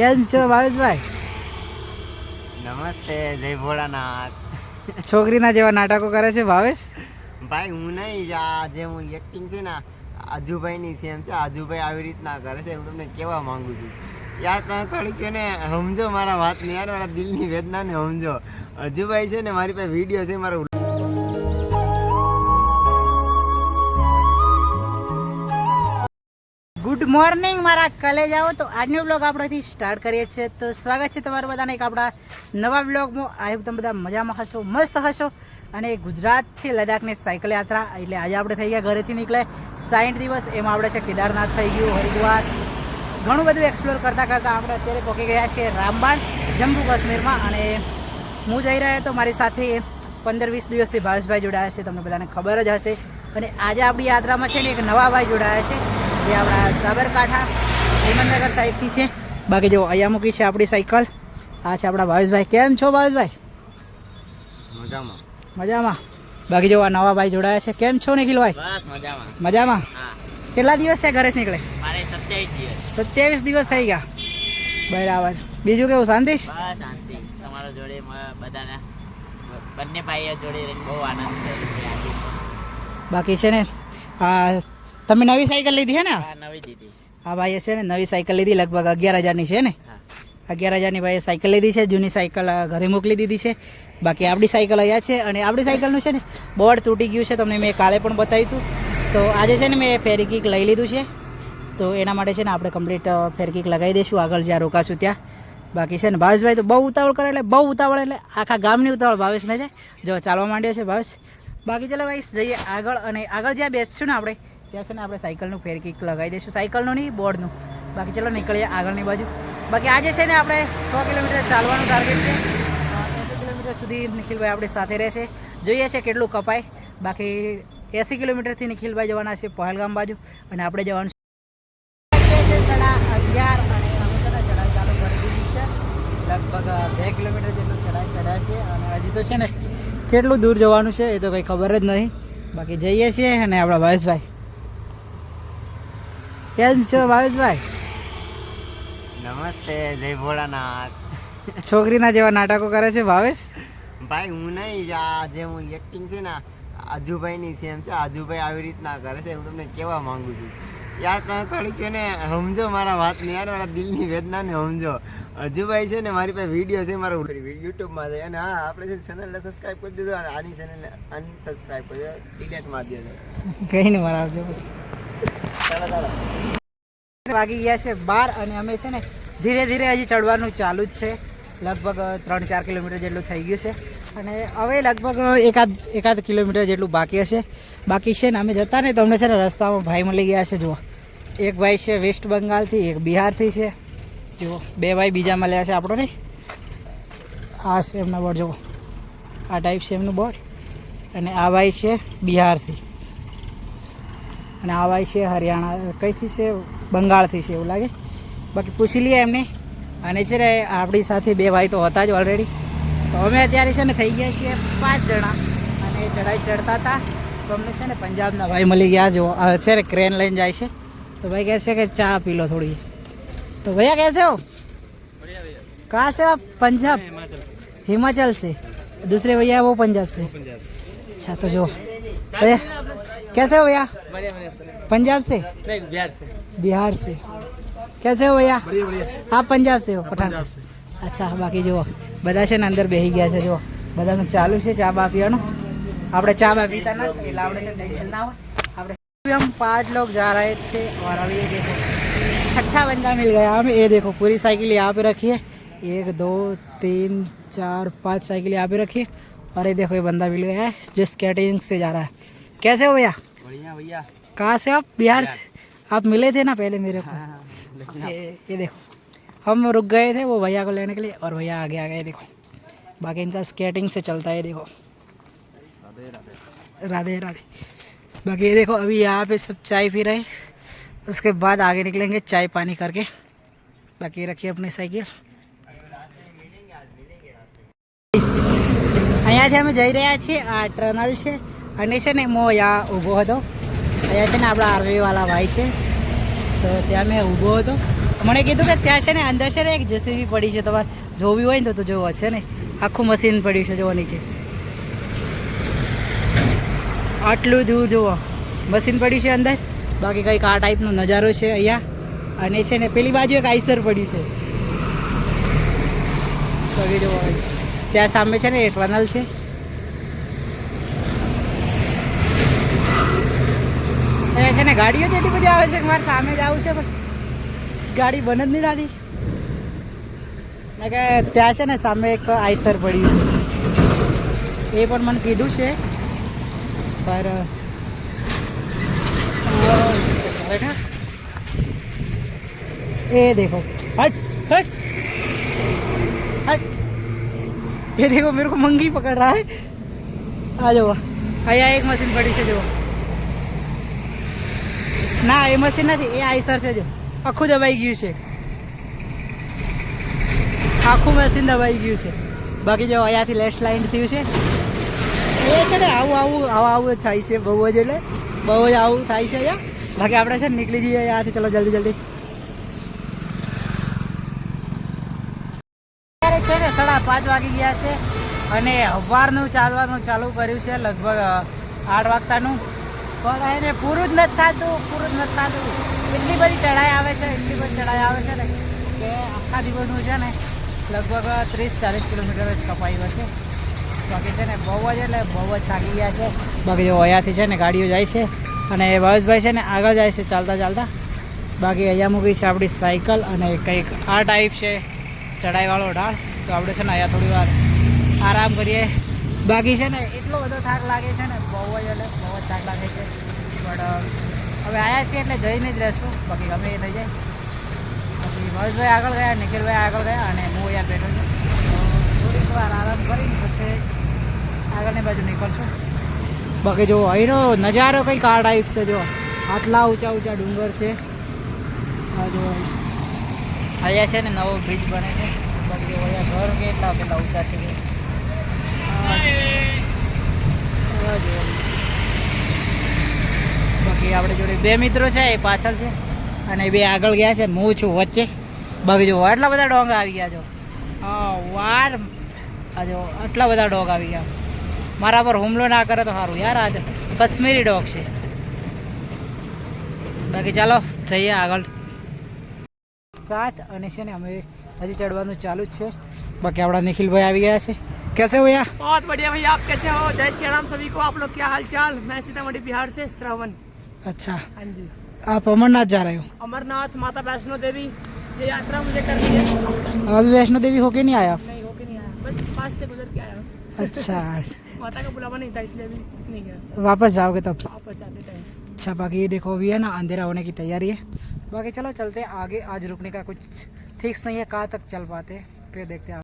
કેમ છો ભાવેશભાઈ? નમસ્તે જય ભોળાનાથ. છોકરીના જેવા નાટકો કરે છે ભાવેશ? ભાઈ હું નહીં આ જે હું એક્ટિંગ છે ને આજુભાઈની સેમ છે. આજુભાઈ આવી રીતના કરે છે હું તમને કહેવા માંગુ છું. યાર તમે થોડી છે ને સમજો મારા વાતની યાર મારા દિલની વેદનાને સમજો. આજુભાઈ છે ને મારી પાસે વીડિયો છે મારો ગુડ મોર્નિંગ મારા કલેજાઓ તો આજનો બ્લોગ આપણેથી સ્ટાર્ટ કરીએ છીએ. તો સ્વાગત છે તમારું બધાને એક આપણા નવા બ્લોગમાં હોપ તમે બધા મજામાં હશો, મસ્ત હશો. અને ગુજરાતથી લદ્દાખની સાયકલ યાત્રા, એટલે આજે આપણે થઈ ગયા ઘરેથી નીકળે. સાઠ દિવસ, એમાં આપણે છે કેદારનાથ થઈ ગયું, હરિદ્વાર. ઘણું બધું એક્સપ્લોર કરતાં કરતાં આપણે અત્યારે પહોંચી ગયા છીએ રામબાણ, જમ્મુ કાશ્મીરમાં. અને હું જઈ રહ્યો તો મારી સાથે પંદર વીસ દિવસથી ભાવેશભાઈ જોડાયા છે, તમને બધાને ખબર જ હશે. અને આજે આપણી યાત્રામાં છે ને એક નવા ભાઈ જોડાયા છે. જે આપણા સાબરકાંઠા હિંમતનગર સાઈડથી છે. બાકી જો અહીંયા મૂકી છે આપણી સાયકલ. આ છે આપણા ભાવેશભાઈ. કેમ છો ભાવેશભાઈ? મજામાં. મજામાં. બાકી જો આ નવા ભાઈ જોડાયા છે. કેમ છો નિખિલભાઈ? મજામાં. કેટલા દિવસ થયા ઘરે નીકળે? સત્યાવીસ દિવસ. થઈ ગયા. બરાબર. બીજું કેવું શાંતિ શાંતિ. તમારા જોડે બધાને બંને ભાઈઓ જોડે બહુ આનંદ બાકી છે ને આ તમે નવી સાયકલ લીધી છે ને? નવી લીધી આ ભાઈએ છે ને નવી સાયકલ લીધી લગભગ અગિયાર હજારની છે ને? અગિયાર હજારની ભાઈએ સાયકલ લીધી છે જૂની સાયકલ ઘરે મોકલી દીધી છે. બાકી આપણી સાયકલ અહીંયા છે અને આપણી સાયકલનું છે ને બોર્ડ તૂટી ગયું છે તમને મેં કાલે પણ બતાવ્યું હતું. તો આજે છે ને મેં ફેરિકિક લઈ લીધું છે. તો એના માટે છે ને આપણે કમ્પ્લીટ ફેરકીક લગાવી દઈશું. આગળ જ્યાં રોકાશું ત્યાં. બાકી છે ને ભાવેશભાઈ તો બહુ ઉતાવળ કરે એટલે બહુ ઉતાવળ એટલે આખા ગામની ઉતાવળ ભાવેશને છે જો ચાલવા માંડ્યો છે ભાવેશ. બાકી ચલો ભાઈ જઈએ આગળ અને આગળ જ્યાં બેસશું ને આપણે ત્યાં છે ને આપણે સાયકલનું ફેરકીક લગાવી દઈશું. સાયકલનું નહીં, બોર્ડનું. બાકી ચલો નીકળીએ આગળની બાજુ. બાકી આજે છે ને આપણે સો કિલોમીટર ચાલવાનું ટાર્ગેટ છે. સો કિલોમીટર સુધી નિખિલભાઈ આપણી સાથે રહેશે. જોઈએ છે કેટલું કપાય. બાકી એંસી કિલોમીટરથી નિખિલભાઈ જવાના છે પહેલગામ બાજુ અને આપણે જવાનું છે લગભગ બે કિલોમીટર જેટલું ચઢાઈ ચઢાય છે અને હજી તો છે ને કેટલું દૂર જવાનું છે એ તો કંઈ ખબર જ નહીં. બાકી જઈએ છીએ અને આપણા ભાવેશભાઈ. કેમ છો ભાવેશભાઈ? નમસ્તે જય ભોળાનાથ. છોકરીના જેવા નાટકો કરે છે ભાવેશ? ભાઈ હું નહીં આ જે હું એક્ટિંગ છે ને આજુભાઈની સેમ છે. આજુભાઈ આવી રીતના કરે છે હું તમને કહેવા માંગુ છું. યાર તમે થોડીક છે ને સમજો મારા વાતની યાર મારા દિલની વેદનાને સમજો. અજુભાઈ છે ને મારી પાસે વીડિયો છે મારો યુટ્યુબમાં છે. અને હા આપણે છે ચેનલને સબસ્ક્રાઈબ કરી દીધો અને આની ચેનલને અનસબસ્ક્રાઈબ કરી દીધો ડિલેટ મારી દેજો. કઈ નહીં મારા આવજો વાગી ગયા છે બાર અને અમે છે ને ધીરે ધીરે હજી ચડવાનું ચાલુ જ છે. લગભગ ત્રણ ચાર કિલોમીટર જેટલું થઈ ગયું છે. અને હવે લગભગ એકાદ એકાદ કિલોમીટર જેટલું બાકી હશે. બાકી છે ને અમે જતા ને તો અમને છે ને રસ્તામાં ભાઈ મળી ગયા છે, જુઓ. એક ભાઈ છે વેસ્ટ બંગાળથી, એક બિહારથી છે. જુઓ, બે ભાઈ બીજા મળ્યા છે આપણો નહીં આ છે એમના બોર્ડ, જુઓ. આ ટાઈપ છે એમનું બોર્ડ. અને આ ભાઈ છે બિહારથી. અને આ ભાઈ છે હરિયાણા કઈથી છે બંગાળથી છે એવું લાગે બાકી પૂછી લઈએ એમને અને છે ને આપણી સાથે બે ભાઈ તો હતા જ ઓલરેડી તો અમે અત્યારે છે ને થઈ ગયા છીએ પાંચ જણા અને ચડાઈ ચડતા હતા તો અમને છે ને પંજાબના ભાઈ મળી ગયા જો આ છે ને ક્રેન લઈને જાય છે તો ભાઈ કહે છે કે ચા પી લો થોડી તો ભૈયા कैसे हो कहाँ से आप पंजाब हिमाचल से दूसरे भैया वो पंजाब से अच्छा तो जो भैया कैसे हो भैया पंजाब से બિહાર છે बिहार से कैसे हो भैया आप पंजाब से हो पठान અચ્છા બાકી જુઓ બધા છે ને અંદર બેસી ગયા છે જુઓ બધાનું ચાલુ છે ચા બા પીવાનું આપણે ચા બા पीता ना એટલે આપણે છે ટેન્શન ના હોય આપણે अभी हम पांच लोग जा रहे थे और अभी ये देखो छठा बंदा मिल गया हमें ये देखो पूरी साइकिल यहाँ पे रखी है एक दो तीन चार पांच साइकिल यहाँ पे रखी है और ये देखो ये बंदा मिल गया है जो स्केटिंग से जा रहा है कैसे हो भैया बढ़िया भैया कहाँ से आप बिहार से आप मिले थे ना पहले मेरे को ये ये देखो हम रुक गए थे वो भैया को लेने के लिए और भैया आगे आ गए देखो बाकी इनका स्केटिंग से चलता है देखो राधे राधे बाकी ये देखो अभी यहाँ पे सब चाय पी रहे हैं उसके बाद आगे निकलेंगे चाय पानी करके बाकी रखिए अपनी साइकिल અહીંયાથી અમે જઈ રહ્યા છીએ આ ટનલ છે અને છે ને હું અહીંયા ઊભો હતો. અહીંયા છે ને, આપણા આર્મીવાળા ભાઈ છે. તો ત્યાં મેં ઊભો હતો. મને કીધું કે ત્યાં છે ને, અંદર છે ને, એક જેસીબી પડી છે. તમારે જોવી હોય ને, તો જોવો. છે ને, આખું મશીન પડ્યું છે, જોવાની છે. આટલું દૂર જુઓ મશીન પડ્યું છે અંદર. બાકી કંઈક આ ટાઈપનો નજારો છે અહીંયા. અને છે ને, પેલી બાજુ એક આઈસર પડ્યું છે. ત્યાં સામે છે ને, એ ટનલ છે. અહીંયા છે ને ગાડીઓ જ એટલી બધી આવે છે કે મારે સામે જ આવું છે પણ ગાડી બન જ નહીં થતી ને કે ત્યાં છે ને સામે એક આઈસર પડ્યું છે એ પણ મને કીધું છે પર અ, બેઠા એ દેખો हट हट हट ये देखो मेरे को मंगी पकड़ रहा है आ जाओ અહીંયા એક મશીન પડી છે જો ના, એ મશીન નથી, એ આઈસર છે જો. આખું દબાઈ ગયું છે. આખું મશીન દબાઈ ગયું છે. બાકી જો અહીંયાથી લેસ લાઇન થયું છે. એ છે ને, આવું આવું આવું આવું જ થાય છે, બહુ જ એટલે. બહુ જ આવું થાય છે અહીંયા. બાકી આપણે છે ને, નીકળી જઈએ અહીંયાથી. ચલો, જલ્દી જલ્દી. છે ને, સાડા પાંચ વાગી ગયા છે અને સવારનું ચાલવાનું ચાલુ કર્યું છે લગભગ આઠ વાગતાનું. પણ એને પૂરું જ નથી થતું, પૂરું જ નથી થતું. એટલી બધી ચઢાઈ આવે છે, એટલી બધી ચઢાઈ આવે છે ને કે આખા દિવસનું છે ને લગભગ ત્રીસ, ચાલીસ કિલોમીટર જ કપાયું હશે. બાકી છે ને બહુ જ એટલે બહુ જ થાકી ગયા છે. બાકી જો અહીંયાથી છે ને ગાડીઓ જાય છે અને ભાવેશભાઈ છે ને આગળ જાય છે ચાલતા ચાલતા. બાકી અહીંયા મૂકી છે આપણી સાયકલ અને કંઈક આ ટાઈપ છે ચડાઈવાળો ઢાળ. તો આપણે છે ને અહીંયા થોડી વાર આરામ કરીએ. બાકી છે ને, એટલો બધો થાક લાગે છે ને, બહુ જ એટલે બહુ જ થાક લાગે છે. બટ હવે આવ્યા છીએ એટલે જઈને જ રહેશું. બાકી ગમે એ થઈ જાય. બાકી ભરતભાઈ આગળ ગયા, નિખિલભાઈ આગળ ગયા અને હું અહીંયા બેઠો છું. થોડીક વાર આરામ કરીને પછી આગળની બાજુ નીકળશું. બાકી જો અહીંનો નજારો કંઈક આ ટાઈપ છે, જો. આટલા ઊંચા ઊંચા ડુંગર છે. આ જો અહીંયા છે ને, નવો બ્રિજ બને છે. બાકી અહીંયા ઘર કેટલા કેટલા ઊંચા છે. બાકી આપણે જોડે બે મિત્રો છે, એ પાછળ છે અને બે આગળ ગયા છે, હું છું વચ્ચે. બાકી જો આટલા બધા ડોંગ આવી ગયા જો. હા, વાર. જો આટલા બધા ડોગ આવી ગયા. મારા પર હુમલો ના કરે તો સારું યાર આજે કશ્મીરી ડોગ છે. બાકી ચાલો, જઈએ આગળ. સાત અને છે ને, અમે હજી ચડવાનું ચાલુ જ છે. બાકી આપણા નિખિલભાઈ આવી ગયા છે. कैसे हो भैया? बहुत बढ़िया भैया आप कैसे हो? जय श्री राम सभी को। आप लोग क्या हाल चाल मैं सीतामढ़ी बिहार से श्रवण। अच्छा। हाँ जी। आप अमरनाथ जा रहे हो? अमरनाथ माता वैष्णो देवी ये यात्रा मुझे करनी है। अभी वैष्णो देवी होके नहीं आया नहीं होके नहीं आया। बस पास से गुजर के आया अच्छा। माता का बुलावा नहीं था इसलिए भी नहीं गया। वापस जाओगे तब? वापस जाते टाइम। अच्छा बाकी ये देखो अभी है ना अंधेरा होने की तैयारी है। बाकी चलो चलते हैं आगे। आज रुकने का कुछ फिक्स नहीं है कहाँ तक चल पाते फिर देखते हैं।